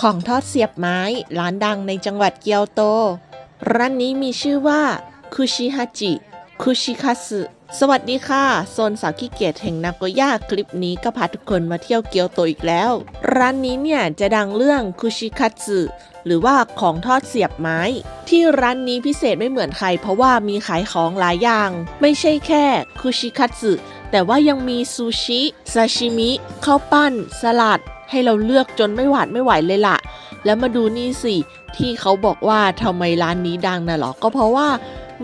ของทอดเสียบไม้ร้านดังในจังหวัดเกียวโต ร้านนี้มีชื่อว่าคุชิฮาจิคุชิคัสึสวัสดีค่ะ โซนสาวขี้เกียจแห่งนาโกย่าคลิปนี้ก็พาทุกคนมาเที่ยวเกียวโตอีกแล้ว ร้านนี้เนี่ยจะดังเรื่องคุชิคัสึหรือว่าของทอดเสียบไม้ ที่ร้านนี้พิเศษไม่เหมือนใครเพราะว่ามีขายของหลายอย่าง ไม่ใช่แค่คุชิคัสึ แต่ว่ายังมีซูชิซาชิมิข้าวปั้น สลัด ให้เราเลือกจนไม่หวาดไม่ไหวเลยล่ะ แล้วมาดูนี่สิ ที่เขาบอกว่าทำไมร้านนี้ดังนะหรอ ก็เพราะว่า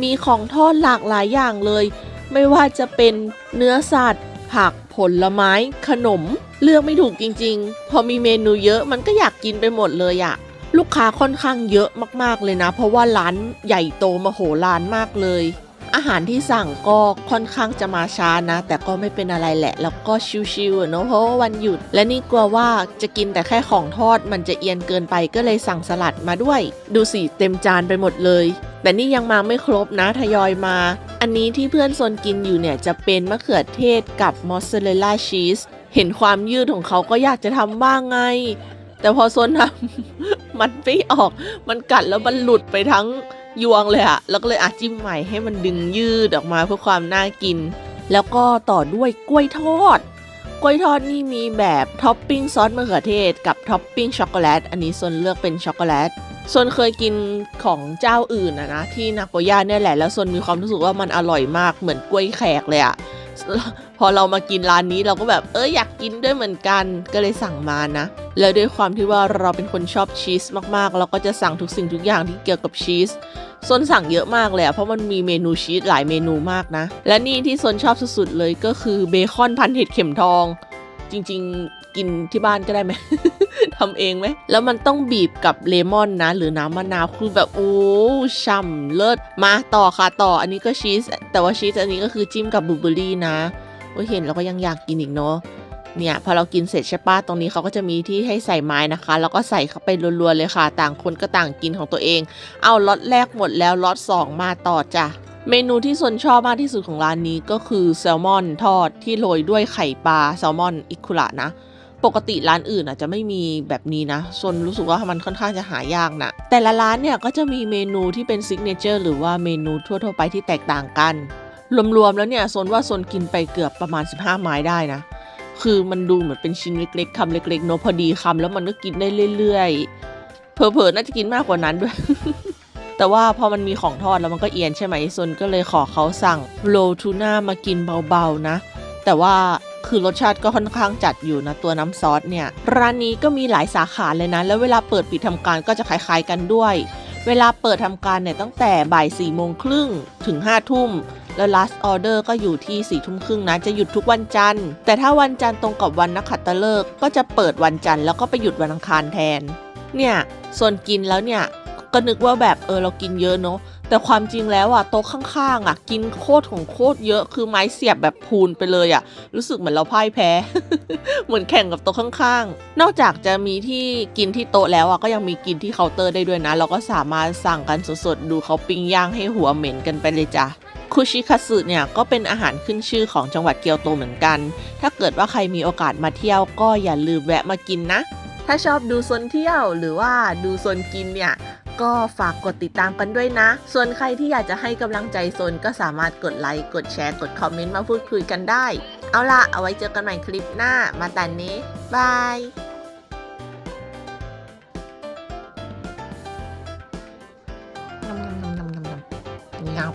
มีของทอดหลากหลายอย่างเลย ไม่ว่าจะเป็นเนื้อสัตว์ ผักผลไม้ ขนม เลือกไม่ถูกจริง ๆ พอมีเมนูเยอะมันก็อยากกินไปหมดเลยอะลูกค้าค่อนข้างเยอะมากๆเลยนะ เพราะว่าร้านใหญ่โตมโหฬารมากเลย อาหารที่สั่งก็ค่อนข้างจะมาช้านะ แต่ก็ไม่เป็นอะไรแหละ แล้วก็ชิวๆเนอะเพราะว่าวันหยุด และนี่กลัวว่าจะกินแต่แค่ของทอดมันจะเอียนเกินไปก็เลยสั่งสลัดมาด้วย ดูสิเต็มจานไปหมดเลย แต่นี่ยังมาไม่ครบนะทยอยมา อันนี้ที่เพื่อนโซนกินอยู่เนี่ยจะเป็นมะเขือเทศกับมอสซาเรลล่าชีสเห็นความยืดของเขาก็อยากจะทำบ้างไง แต่พอโซนทำมันไม่ออก มันกัดแล้วมันหลุดไปทั้ง ยวงเลยอะแล้วก็เลยอาจิ้มใหม่ให้มันดึงยืดออกมาเพื่อความน่ากิน แล้วก็ต่อด้วยกล้วยทอด กล้วยทอดนี่มีแบบท็อปปิ้งซอสมะเขือเทศกับท็อปปิ้งช็อกโกแลต อันนี้ส่วนเลือกเป็นช็อกโกแลตส่วนเคยกินของเจ้าอื่นอะนะที่นาโกย่าเนี่ยแหละแล้วส่วนมีความรู้สึกว่ามันอร่อยมากเหมือนกล้วยแขกเลยอะ พอเรามากินร้านนี้เราก็แบบเอออยากกินด้วยเหมือนกันก็เลยสั่งมานะ แล้วด้วยความที่ว่าเราเป็นคนชอบชีสมากๆ เราก็จะสั่งทุกสิ่งทุกอย่างที่เกี่ยวกับชีสโซนสั่งเยอะมากเลยอะเพราะมันมีเมนูชีสหลายเมนูมากนะ และนี่ที่โซนชอบสุดๆเลยก็คือเบคอนพันเห็ดเข็มทอง จริง ๆ กินที่บ้านก็ได้ไหม ทำเองไหมแล้วมันต้องบีบกับเลมอนนะ หรือน้ำมะนาวคือแบบโอ้ช่ำเลิศมาต่อค่ะต่ออันนี้ก็ชีสแต่ว่าชีสอันนี้ก็คือจิ้มกับบลูเบอร์รี่นะโอ้เห็นแล้วก็ยังอยากกินอีกเนาะเนี่ยพอเรากินเสร็จใช่ปะตรงนี้เขาก็จะมีที่ให้ใส่ไม้นะคะ แล้วก็ใส่เข้าไปรัวๆเลยค่ะ ต่างคนก็ต่างกินของตัวเอง เอาล็อตแรกหมดแล้วล็อตสองมาต่อจ้ะเมนูที่สนชอบมากที่สุดของร้านนี้ก็คือแซลมอนทอดที่โรยด้วยไข่ปลาแซลมอนอิคุระนะ ปกติร้านอื่นอาจจะไม่มีแบบนี้นะซนรู้สึกว่ามันค่อนข้างจะหายากนะแต่ละร้านเนี่ยก็จะมีเมนูที่เป็นซิกเนเจอร์หรือว่าเมนูทั่วๆไปที่แตกต่างกัน รวมๆแล้วเนี่ยโซนว่าโซนกินไปเกือบประมาณ 15 ไม้ได้นะ คือมันดูเหมือนเป็นชิ้นเล็กๆคำเล็กๆเนอะพอดีคำแล้วมันก็กินได้เรื่อยๆเผลอๆน่าจะกินมากกว่านั้นด้วย แต่ว่าพอมันมีของทอดแล้วมันก็เอียนใช่ไหมโซนก็เลยขอเขาสั่งโรทูน่ามากินเบาๆนะ แต่ว่า คือรสชาติก็ค่อนข้างจัดอยู่นะตัวน้ำซอสเนี่ย ร้านนี้ก็มีหลายสาขาเลยนะ แล้วเวลาเปิดปิดทำการก็จะคล้ายๆกันด้วย เวลาเปิดทำการเนี่ยตั้งแต่บ่าย4ี่โมงครึ่งถึง5้าทุ่มแล้ว last order ก็อยู่ที่4ี่ทุ่มครึ่งนะ จะหยุดทุกวันจันทร์ แต่ถ้าวันจันทร์ตรงกับวันนักขัตฤกษ์ก็จะเปิดวันจันทร์แล้วก็ไปหยุดวันอังคารแทน เนี่ยส่วนกินแล้วเนี่ยก็นึกว่าแบบเออเรากินเยอะเนาะ แต่ความจริงแล้วอะโต๊ะข้างๆอะกินโคตรของโคตรเยอะคือไม้เสียบแบบพูนไปเลยอะรู้สึกเหมือนเราพ่ายแพ้ เหมือนแข่งกับโต๊ะข้างๆ นอกจากจะมีที่กินที่โต๊ะแล้วอะก็ยังมีกินที่เคาน์เตอร์ได้ด้วยนะ เราก็สามารถสั่งกันสดๆดูเขาปิ้งย่างให้หัวเหม็นกันไปเลยจ้ะคุชิคัสึเนี่ยก็เป็นอาหารขึ้นชื่อของจังหวัดเกียวโตเหมือนกัน ถ้าเกิดว่าใครมีโอกาสมาเที่ยวก็อย่าลืมแวะมากินนะ ถ้าชอบดูโซนเที่ยวหรือว่าดูโซนกินเนี่ย ก็ฝากกดติดตามกันด้วยนะ ส่วนใครที่อยากจะให้กำลังใจโซนก็สามารถกดไลค์ กดแชร์ กดคอมเมนต์มาพูดคุยกันได้ เอาล่ะ เอาไว้เจอกันใหม่คลิปหน้า มาแต่นี้บายงับ